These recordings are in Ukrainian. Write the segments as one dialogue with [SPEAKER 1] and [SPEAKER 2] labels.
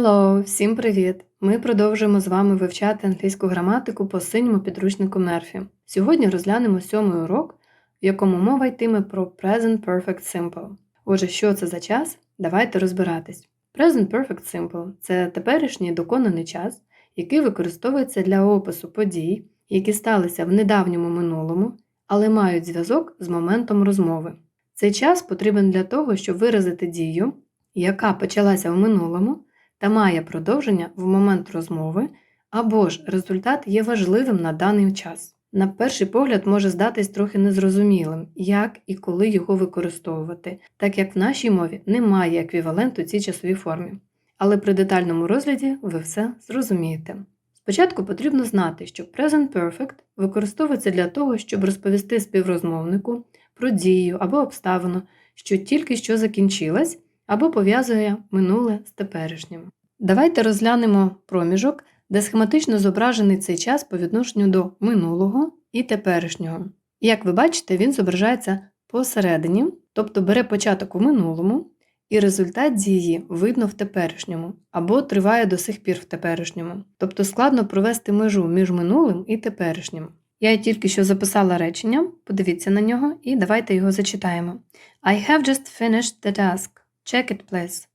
[SPEAKER 1] Hello, всім привіт! Ми продовжуємо з вами вивчати англійську граматику по синьому підручнику Мерфі. Сьогодні розглянемо сьомий урок, в якому мова йтиме про Present Perfect Simple. Отже, що це за час? Давайте розбиратись. Present Perfect Simple це теперішній доконаний час, який використовується для опису подій, які сталися в недавньому минулому, але мають зв'язок з моментом розмови. Цей час потрібен для того, щоб виразити дію, яка почалася в минулому та має продовження в момент розмови, або ж результат є важливим на даний час. На перший погляд може здатись трохи незрозумілим, як і коли його використовувати, так як в нашій мові немає еквіваленту цій часовій формі. Але при детальному розгляді ви все зрозумієте. Спочатку потрібно знати, що Present Perfect використовується для того, щоб розповісти співрозмовнику про дію або обставину, що тільки що закінчилась, або пов'язує минуле з теперішнім. Давайте розглянемо проміжок, де схематично зображений цей час по відношенню до минулого і теперішнього. Як ви бачите, він зображається посередині, тобто бере початок у минулому, і результат дії видно в теперішньому, або триває до сих пір в теперішньому. Тобто складно провести межу між минулим і теперішнім. Я тільки що записала речення, подивіться на нього, і давайте його зачитаємо. I have just finished the task. Check it, please.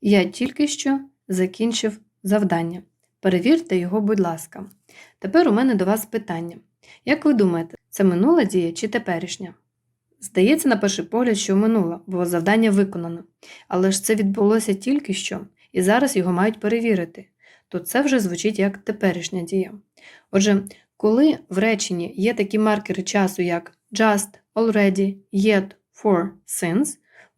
[SPEAKER 1] Я тільки що закінчив завдання. Перевірте його, будь ласка. Тепер у мене до вас питання. Як ви думаєте, це минула дія чи теперішня? Здається, на перший погляд, що минула, бо завдання виконано. Але ж це відбулося тільки що, і зараз його мають перевірити, то це вже звучить як теперішня дія. Отже, коли в реченні є такі маркери часу, як just, already, yet, for, since,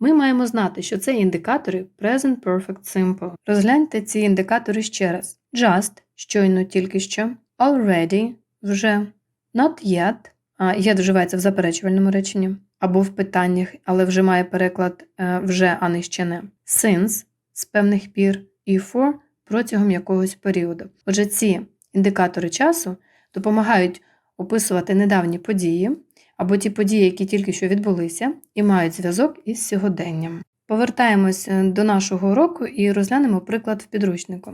[SPEAKER 1] ми маємо знати, що це індикатори Present Perfect Simple. Розгляньте ці індикатори ще раз. Just щойно тільки що, already вже, not yet, а yet вживається в заперечувальному реченні, або в питаннях, але вже має переклад е, вже, а не ще не. Since з певних пір і for протягом якогось періоду. Отже, ці індикатори часу допомагають описувати недавні події або ті події, які тільки що відбулися, і мають зв'язок із сьогоденням. Повертаємось е, до нашого уроку і розглянемо приклад в підручнику.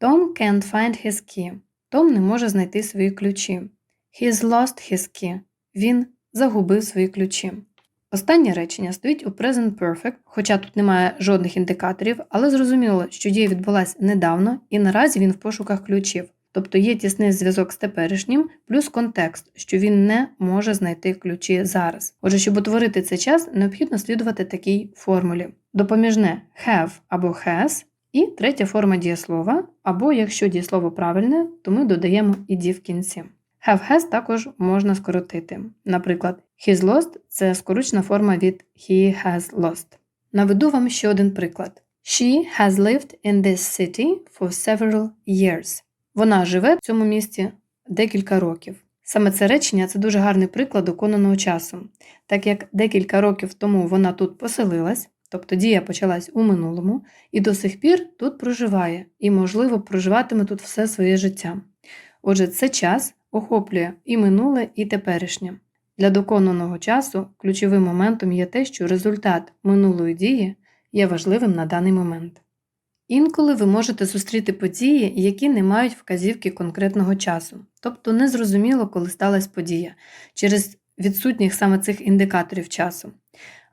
[SPEAKER 1] Tom can't find his key. Том не може знайти свої ключі. He's lost his key. Він загубив свої ключі. Останнє речення стоїть у Present Perfect, хоча тут немає жодних індикаторів, але зрозуміло, що дія відбулася недавно і наразі він в пошуках ключів. Тобто є тісний зв'язок з теперішнім, плюс контекст, що він не може знайти ключі зараз. Отже, щоб утворити цей час, необхідно слідувати такій формулі: допоміжне have або has, і третя форма дієслова, або якщо дієслово правильне, то ми додаємо іді в кінці. Have has також можна скоротити. Наприклад, he's lost це скорочена форма від he has lost. Наведу вам ще один приклад. She has lived in this city for several years. Вона живе в цьому місті декілька років. Саме це речення це дуже гарний приклад доконаного часу, так як декілька років тому вона тут поселилась, тобто дія почалась у минулому, і до сих пір тут проживає і, можливо, проживатиме тут все своє життя. Отже, це час охоплює і минуле, і теперішнє. Для доконаного часу ключовим моментом є те, що результат минулої дії є важливим на даний момент. Інколи ви можете зустріти події, які не мають вказівки конкретного часу, тобто незрозуміло, коли сталася подія, через відсутніх саме цих індикаторів часу.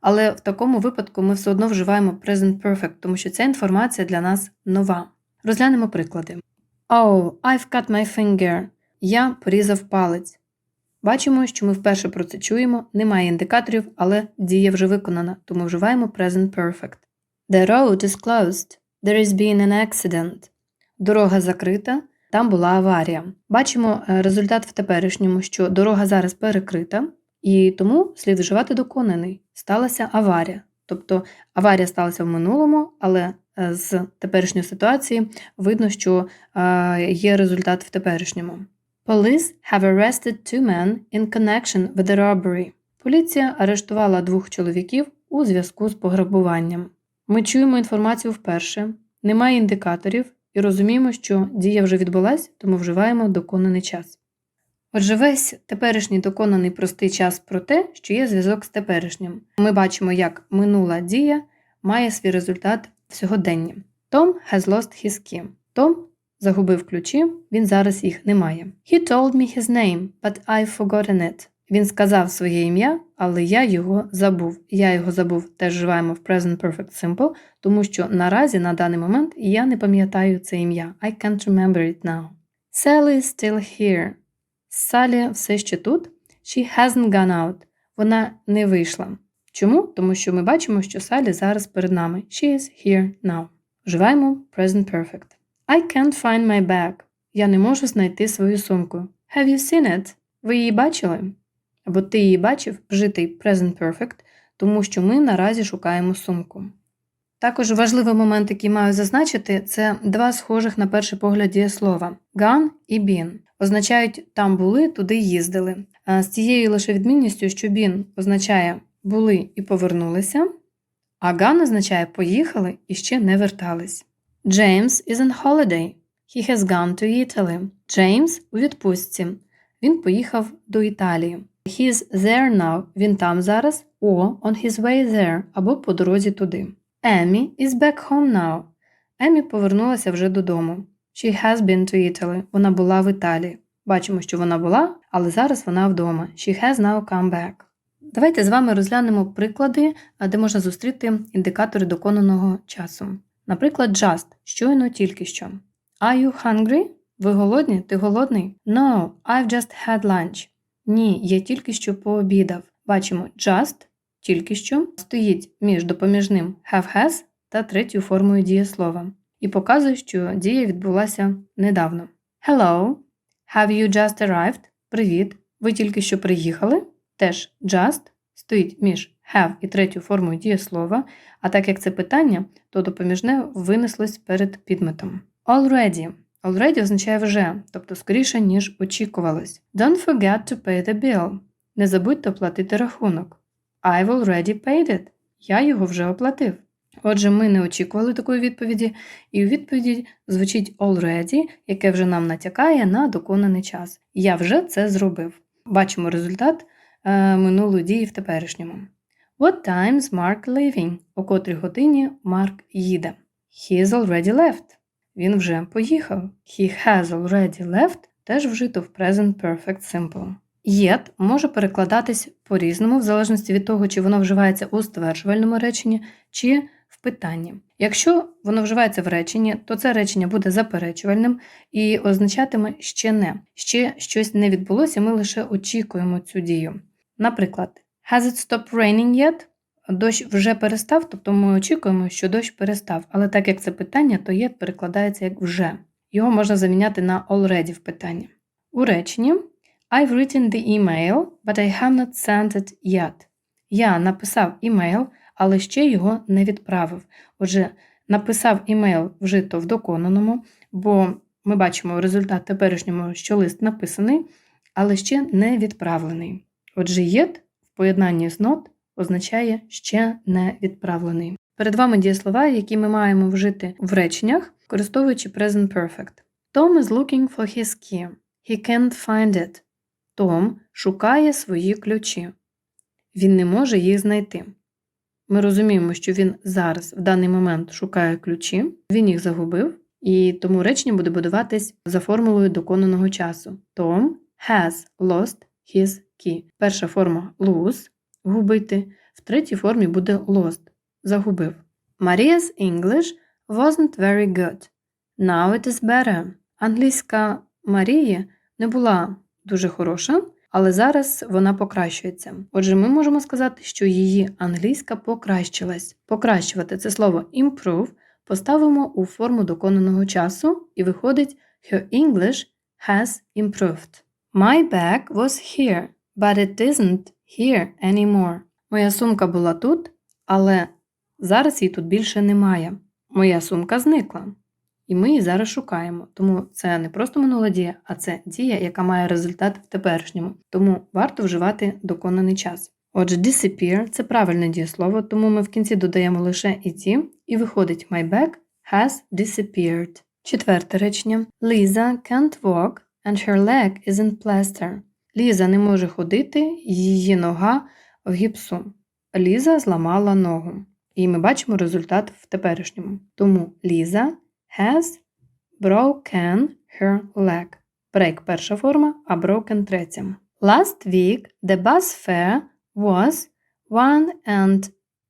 [SPEAKER 1] Але в такому випадку ми все одно вживаємо Present Perfect, тому що ця інформація для нас нова. Розглянемо приклади. Oh, I've cut my finger. Я порізав палець. Бачимо, що ми вперше про це чуємо, немає індикаторів, але дія вже виконана, тому вживаємо Present Perfect. The road is closed. There has been an accident. Дорога закрита, там була аварія. Бачимо е, результат в теперішньому, що дорога зараз перекрита, і тому слід вживати доконаний. Сталася аварія. Тобто аварія сталася в минулому, але е, з теперішньої ситуації видно, що е, є результат в теперішньому. Police have arrested two men in connection with the robbery. Поліція арештувала двох чоловіків у зв'язку з пограбуванням. Ми чуємо інформацію вперше, немає індикаторів і розуміємо, що дія вже відбулась, тому вживаємо доконаний час. Отже, весь теперішній доконаний простий час про те, що є зв'язок з теперішнім. Ми бачимо, як минула дія має свій результат в сьогоденні. Tom has lost his key. Том загубив ключі, він зараз їх не має. He told me his name, but I've forgotten it. Він сказав своє ім'я, але я його забув. Я його забув, теж вживаємо в Present Perfect Simple, тому що наразі на даний момент я не пам'ятаю це ім'я. I can't remember it now. Sally is still here. Салі все ще тут. She hasn't gone out. Вона не вийшла. Чому? Тому що ми бачимо, що Салі зараз перед нами. She is here now. Вживаємо Present Perfect. I can't find my bag. Я не можу знайти свою сумку. Have you seen it? Ви її бачили? Або ти її бачив вжитий Present Perfect, тому що ми наразі шукаємо сумку. Також важливий момент, який маю зазначити, це два схожих на перший погляд дієслова gone і been. Означають там були, туди їздили. З цією лише відмінністю, що been означає були і повернулися, а gone означає поїхали і ще не вертались. James is on holiday. He has gone to Italy. Джеймс у відпустці. Він поїхав до Італії. He's there now. Він там зараз. Or on his way there або по дорозі туди. Емі is back home now. Емі повернулася вже додому. She has been to Italy. Вона була в Італії. Бачимо, що вона була, але зараз вона вдома. She has now come back. Давайте з вами розглянемо приклади, де можна зустріти індикатори доконаного часу. Наприклад, just щойно тільки що. Are you hungry? Ви голодні? Ти голодний? No, I've just had lunch. Ні, я тільки що пообідав. Бачимо just тільки що стоїть між допоміжним have has та третьою формою дієслова і показує, що дія відбулася недавно. Hello, have you just arrived? Привіт. Ви тільки що приїхали? Теж just стоїть між have і третьою формою дієслова, а так як це питання, то допоміжне винеслось перед підметом. Already. Already означає вже, тобто скоріше, ніж очікувалось. Don't forget to pay the bill. Не забудьте оплатити рахунок. I've already paid it. Я його вже оплатив. Отже, ми не очікували такої відповіді, і у відповіді звучить already, яке вже нам натякає на доконаний час. Я вже це зробив. Бачимо результат е, минулої дії в теперішньому. What time's Mark leaving? О котрій годині Марк їде. He is already left. Він вже поїхав. He has already left теж вжито в Present Perfect Simple. Yet може перекладатись по-різному, в залежності від того, чи воно вживається у стверджувальному реченні, чи в питанні. Якщо воно вживається в реченні, то це речення буде заперечувальним і означатиме ще не. Ще щось не відбулося, ми лише очікуємо цю дію. Наприклад, Has it stopped raining yet? Дощ вже перестав, тобто ми очікуємо, що дощ перестав, але так як це питання, то yet перекладається як вже. Його можна заміняти на already в питанні. У реченні I've written the email, but I have not sent it yet. Я написав імейл, але ще його не відправив. Отже, написав імейл вжито в доконаному, бо ми бачимо результат теперішньому, що лист написаний, але ще не відправлений. Отже, yet в поєднанні з not означає ще не відправлений. Перед вами дієслова, які ми маємо вжити в реченнях, використовуючи present perfect. Tom is looking for his key. He can't find it. Том шукає свої ключі. Він не може їх знайти. Ми розуміємо, що він зараз в даний момент шукає ключі, він їх загубив, і тому речення буде будуватись за формулою доконаного часу. Tom has lost his key. Перша форма lose губити, в третій формі буде lost загубив. Maria's English wasn't very good. Now it is better. Англійська Марії не була дуже хороша, але зараз вона покращується. Отже, ми можемо сказати, що її англійська покращилась. Покращувати це слово improve поставимо у форму доконаного часу і виходить Her English has improved. My bag was here, but it isn't here anymore. Моя сумка була тут, але зараз її тут більше немає. Моя сумка зникла. І ми її зараз шукаємо. Тому це не просто минула дія, а це дія, яка має результат в теперішньому. Тому варто вживати доконаний час. Отже, disappear це правильне дієслово, тому ми в кінці додаємо лише і ті, і виходить My bag has disappeared. Четверте речення. Lisa can't walk and her leg isn't plaster. Ліза не може ходити, її нога в гіпсу. Ліза зламала ногу. І ми бачимо результат в теперішньому. Тому Ліза has broken her leg. Break перша форма, а broken третя. Last week the bus fare was 1 and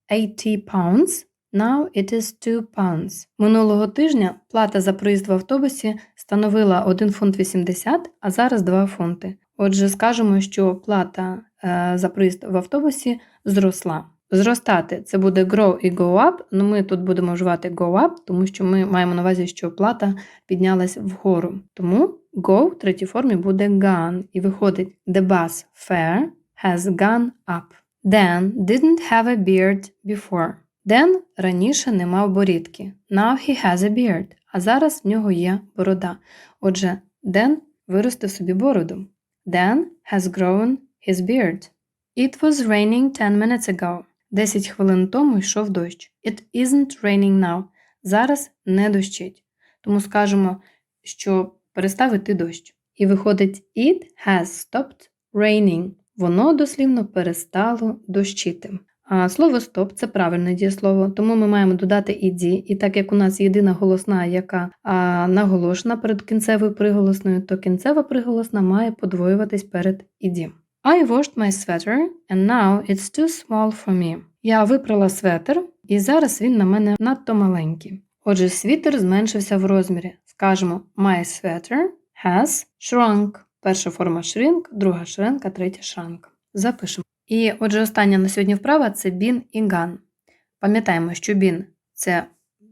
[SPEAKER 1] 80 pounds. Now it is 2 pounds. Минулого тижня плата за проїзд в автобусі становила 1 фунт 80, а зараз 2 фунти. Отже, скажемо, що плата е, за проїзд в автобусі зросла. Зростати це буде grow і go up, але ми тут будемо вживати go up, тому що ми маємо на увазі, що плата піднялась вгору. Тому go в третій формі буде gone. І виходить the bus fare has gone up. Dan didn't have a beard before. Ден раніше не мав борідки. Now he has a beard. А зараз в нього є борода. Отже, Ден виростив собі бороду. Dan has grown his beard. It was raining 10 minutes ago. 10 хвилин тому йшов дощ. It isn't raining now. Зараз не дощить. Тому скажемо, що перестав іти дощ. І виходить, it has stopped raining. Воно дослівно перестало дощити. А слово стоп це правильне дієслово, тому ми маємо додати іді, і так як у нас єдина голосна, яка а, наголошена перед кінцевою приголосною, то кінцева приголосна має подвоюватись перед іді. I washed my sweater and now it's too small for me. Я випрала светр, і зараз він на мене надто маленький. Отже, світер зменшився в розмірі. Скажемо, my sweater has shrunk. Перша форма shrink, друга шренка, третя шранк. Запишемо. І отже, остання на сьогодні вправа це бін і ган. Пам'ятаємо, що бін це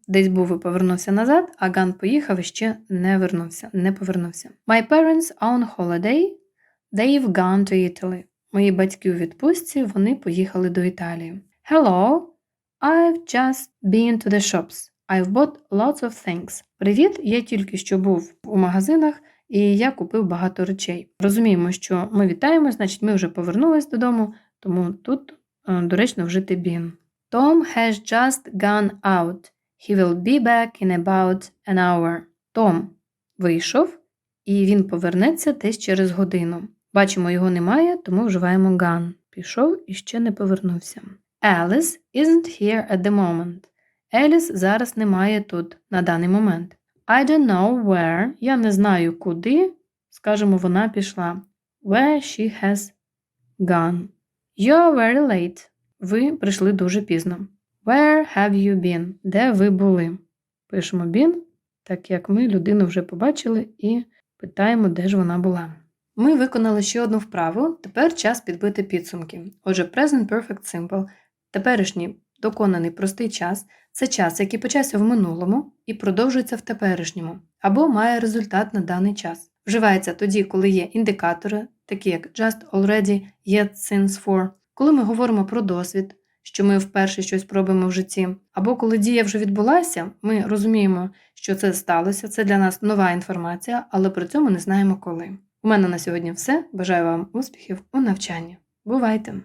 [SPEAKER 1] десь був і повернувся назад, а ган поїхав і ще не вернувся, не повернувся. My parents are on holiday. They've gone to Italy. Мої батьки у відпустці, вони поїхали до Італії. Hello, I've just been to the shops. I've bought lots of things. Привіт, я тільки що був у магазинах і я купив багато речей. Розуміємо, що ми вітаємо, значить, ми вже повернулись додому, тому тут е, доречно вжити been. Tom has just gone out. He will be back in about an hour. Том вийшов, і він повернеться десь через годину. Бачимо, його немає, тому вживаємо gone. Пішов і ще не повернувся. Alice isn't here at the moment. Еліс зараз немає тут на даний момент. I don't know where. Я не знаю куди. Скажемо, вона пішла. Where she has gone. You're very late. Ви прийшли дуже пізно. Where have you been? Де ви були? Пишемо been, так як ми людину вже побачили і питаємо, де ж вона була. Ми виконали ще одну вправу. Тепер час підбити підсумки. Отже, Present Perfect Simple, теперішній доконаний простий час це час, який почався в минулому і продовжується в теперішньому, або має результат на даний час. Вживається тоді, коли є індикатори, такі як just, already, yet, since, for, коли ми говоримо про досвід, що ми вперше щось пробуємо в житті, або коли дія вже відбулася, ми розуміємо, що це сталося, це для нас нова інформація, але при цьому не знаємо коли. У мене на сьогодні все. Бажаю вам успіхів у навчанні. Бувайте!